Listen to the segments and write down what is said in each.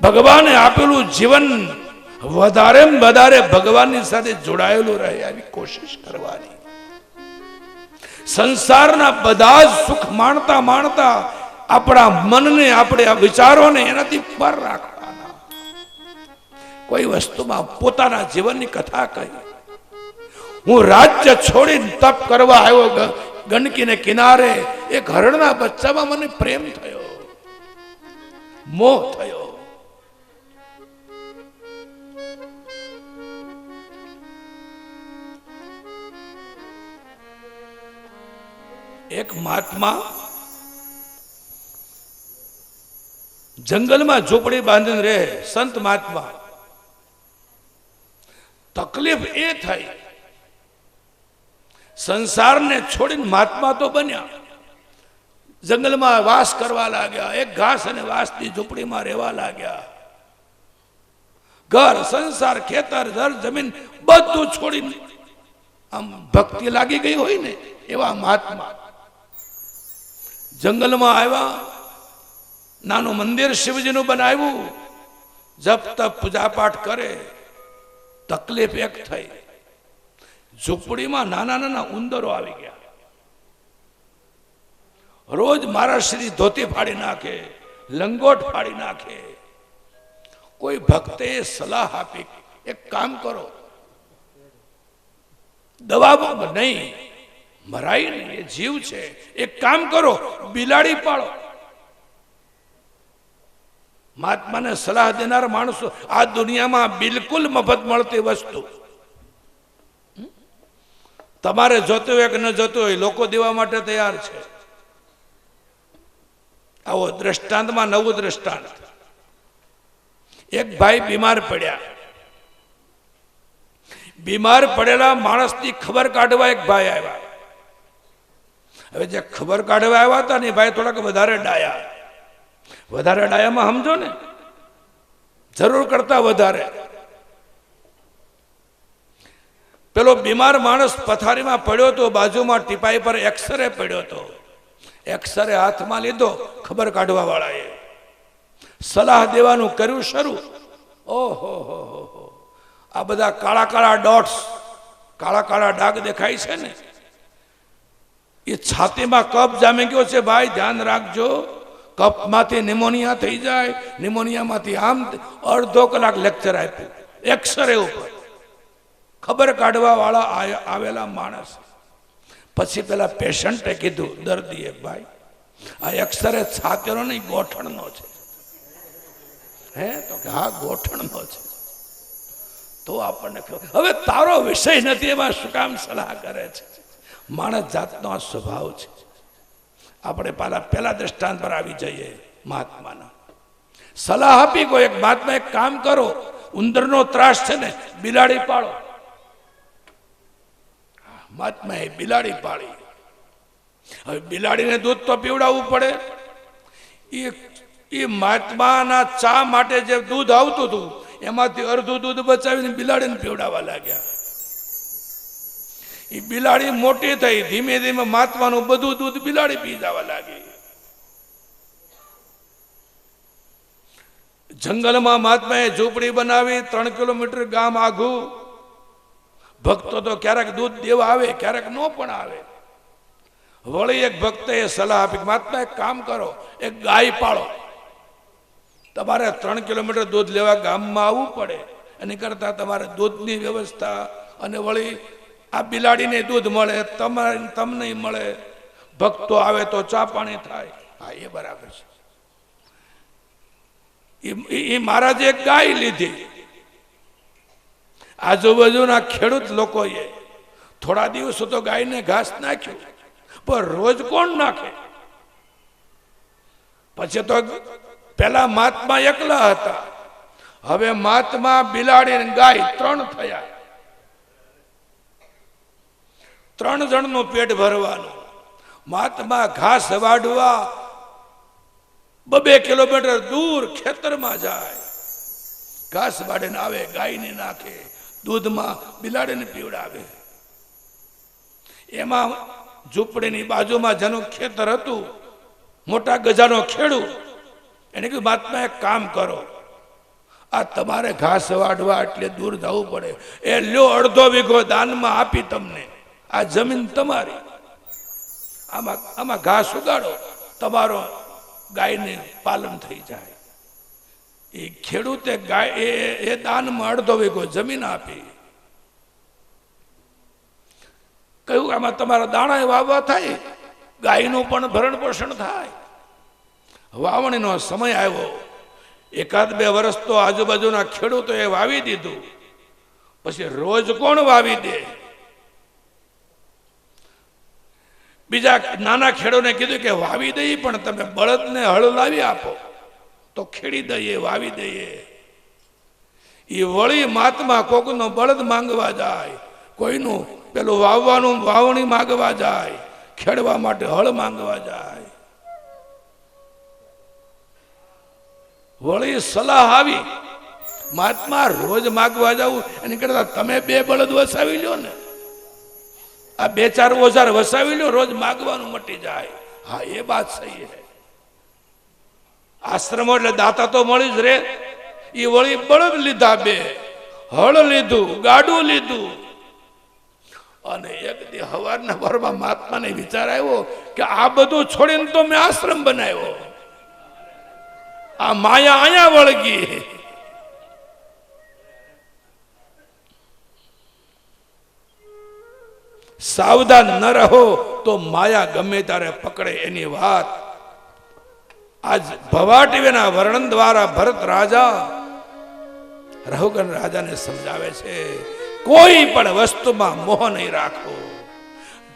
ભગવાને આપેલું જીવન વધારે વધારે ભગવાનની સાથે જોડાયેલું રહે આવી કોશિશ કરવાની. સંસારના બધા જ સુખ માણતા માણતા આપણા મનને, આપણે આ વિચારોને એનાથી પર રાખવાના. કોઈ વસ્તુમાં પોતાના જીવનની કથા કહી. હું રાજ્ય છોડીને તપ કરવા આવ્યો ગંડકીને કિનારે એક હરણના બચ્ચામાં મને પ્રેમ થયો. મોહ થયો. એક મહાત્મા જંગલમાં ઝૂંપડી બાંધીને રહે, સંત મહાત્મા. તકલીફ એ થઈ સંસારને છોડીને મહાત્મા તો બન્યા. જંગલમાં વાસ કરવા લાગ્યા, એક ઘાસ અને વાસની ઝૂંપડીમાં રહેવા લાગ્યા. ઘર, સંસાર, ખેતર ઘર જમીન બધું છોડીને આમ ભક્તિ લાગી ગઈ હોય ને એવા મહાત્મા. જંગલમાં આવ્યા, નાનું મંદિર શિવજીનું બનાવ્યું, જપ તપ પૂજાપાઠ કરે, તકલીફ એક થઈ. ઝૂંપડીમાં નાના નાના ઉંદરો આવી ગયા. રોજ મારા શ્રી ધોતી ફાડી નાખે, લંગોટ ફાડી નાખે. કોઈ ભક્તે સલાહ આપી, એક કામ કરો. દવા નહીં. મરાય નહીં એ જીવ છે. એક કામ કરો, બિલાડી પાળો. મહાત્માને સલાહ દેનાર માણસો, આ દુનિયામાં બિલકુલ મફત મળતી વસ્તુ. તમારે જોતું હોય કે ન જોતું હોય, લોકો દેવા માટે તૈયાર છે. આવો દ્રષ્ટાંતમાં નવું દ્રષ્ટાંત. એક ભાઈ બીમાર પડ્યા. બીમાર પડેલા માણસની ખબર કાઢવા એક ભાઈ આવ્યા. હવે જે ખબર કાઢવા આવ્યા હતા ને ભાઈ થોડાક વધારે ડાયા. વધારે ડાયામાં સમજો ને? જરૂર કરતા વધારે. પેલો બીમાર માણસ પથારીમાં પડ્યો તો બાજુમાં ટીપાઈ પર એક્સરે પડ્યો તો. એક્સરે હાથમાં લીધો, ખબર કાઢવા વાળાએ. સલાહ દેવાનું કર્યું શરૂ. ઓહો હો હો. આ બધા કાળા કાળા ડોટ્સ, કાળા કાળા ડાઘ દેખાય છે ને? એ છાતીમાં કફ જામી ગયો છે ભાઈ, ધ્યાન રાખજો. કફમાંથી નિમોનિયા થઈ જાય. નિમોનિયામાંથી આમ અડધો કલાક લેક્ચર આપ્યું. એક્સરે ઉપર. ખબર કાઢવા વાળા આવેલા માણસ. પછી પેલા પેશન્ટે કીધું દર્દીએ ભાઈ, આ એક્સરે છાતીનો નહીં, ગોઠણનો છે. હે? તો કે, હા, ગોઠણનો છે. તો આપણને હવે તારો વિષય નથી, એમાં શું કામ સલાહ કરે છે? માણસ જાતનો આ સ્વભાવ છે. આપણે પાલા પહેલા દ્રષ્ટાંત પર આવી જઈએ મહાત્માના. સલાહ આપી કોઈ એક મહાત્મા એક કામ કરો, ઉંદરનો ત્રાસ છે ને, બિલાડી પાળો. મહાત્માએ બિલાડી પાળી. હવે બિલાડીને દૂધ તો પીવડાવવું પડે. એ એ મહાત્માના ચા માટે જે દૂધ આવતું હતું, એમાંથી અડધું દૂધ બચાવીને બિલાડીને પીવડાવવા લાગ્યા. એ બિલાડી મોટી થઈ, ધીમે ધીમે માતવાનું બધું દૂધ બિલાડી પી જવા લાગી. જંગલમાં મહાત્માએ ઝૂંપડી બનાવી, ત્રણ કિલોમીટર ગામ આઘું. ભક્તો તો ક્યારેક દૂધ દેવા આવે, ક્યારેક ન પણ આવે. વળી એક ભક્તે સલાહ આપી મહાત્મા, એક કામ કરો, એક ગાય પાળો. તમારે ત્રણ કિલોમીટર દૂધ લેવા ગામમાં આવવું પડે. એની કરતા તમારે દૂધની વ્યવસ્થા અને વળી આ બિલાડીને દૂધ મળે, તમારે તમને મળે. ભક્તો આવે તો ચા પાણી થાય. હા, એ બરાબર છે. એ- મહારાજે ગાય લીધી. આજુબાજુના ખેડૂત લોકોએ થોડા દિવસો તો ગાયને ઘાસ નાખ્યું, પણ રોજ કોણ નાખે? પછી તો પેલા મહાત્મા એકલા હતા. હવે મહાત્મા બિલાડી ગાય ત્રણ થયા. ત્રણ જણનું પેટ ભરવાનું. માતમાં ઘાસ વાઢવા બબે કિલોમીટર દૂર ખેતરમાં જાય. ઘાસ વાડીને આવે, ગાયને નાખે, દૂધમાં બિલાડીને પીવડાવે. એમાં ઝૂંપડીની બાજુમાં જેનું ખેતર હતું, મોટા ગજાનો ખેડૂ એને કીધું મહાત્મા એક કામ કરો. આ તમારે ઘાસ વાઢવા એટલે દૂર જવું પડે. એ લ્યો અડધો વીઘો દાનમાં આપી તમને. આ જમીન તમારી. આમાં આમાં ઘાસ ઉગાડો, તમારો ગાયને પાલન થઈ જાય. એ ખેડૂતે ગાય એ એ દાનમાં અડધો વીઘો જમીન આપી. કહ્યું, આમાં તમારા દાણા વાવવા થાય, ગાયનું પણ ભરણ પોષણ થાય. વાવણીનો સમય આવ્યો. એકાદ બે વર્ષ તો આજુબાજુના ખેડૂતોએ વાવી દીધું. પછી રોજ કોણ વાવી દે? બીજા નાના ખેડૂને કીધું કે વાવી દઈએ, પણ તમે બળદને હળ લાવી આપો. તો ખેડી દઈએ, વાવી દઈએ. એ વળી મહાત્મા કોકનો બળદ માંગવા જાય, કોઈનું પેલું વાવવાનું વાવણી માંગવા જાય, ખેડવા માટે હળ માંગવા જાય. વળી સલાહ આવી, મહાત્મા રોજ માગવા જવું એની કરતા તમે બે બળદ વસાવી લ્યો ને. આ બે ચાર ઓજાર વસાવી લો રોજ માગવાનું મટી જાય. હા, એ વાત સહી છે. આશ્રમો એટલે દાતા તો મળી જ રે. એ વળી બળદ લીધા બે, હળ લીધું, ગાડું લીધું. અને એક દી હવારના ભરમાં મહાત્માને વિચાર આવ્યો કે આ બધું છોડીને તો મેં આશ્રમ બનાવ્યો. આ માયા અહીંયા વળગી. સાવધાન ન રહો તો માયા ગમે ત્યારે પકડે એની વાત. આજ ભવાટીના વર્ણન દ્વારા ભરત રાજા રહુગન રાજાને સમજાવે છે, કોઈ પણ વસ્તુમાં મોહ નહીં રાખો.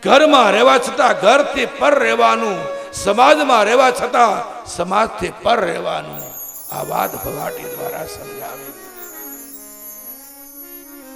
ઘરમાં રહેવા છતાં ઘરથી પર રહેવાનું, સમાજમાં રહેવા છતાં સમાજથી પર રહેવાનું. આ વાત ભવાટી દ્વારા સમજાવી.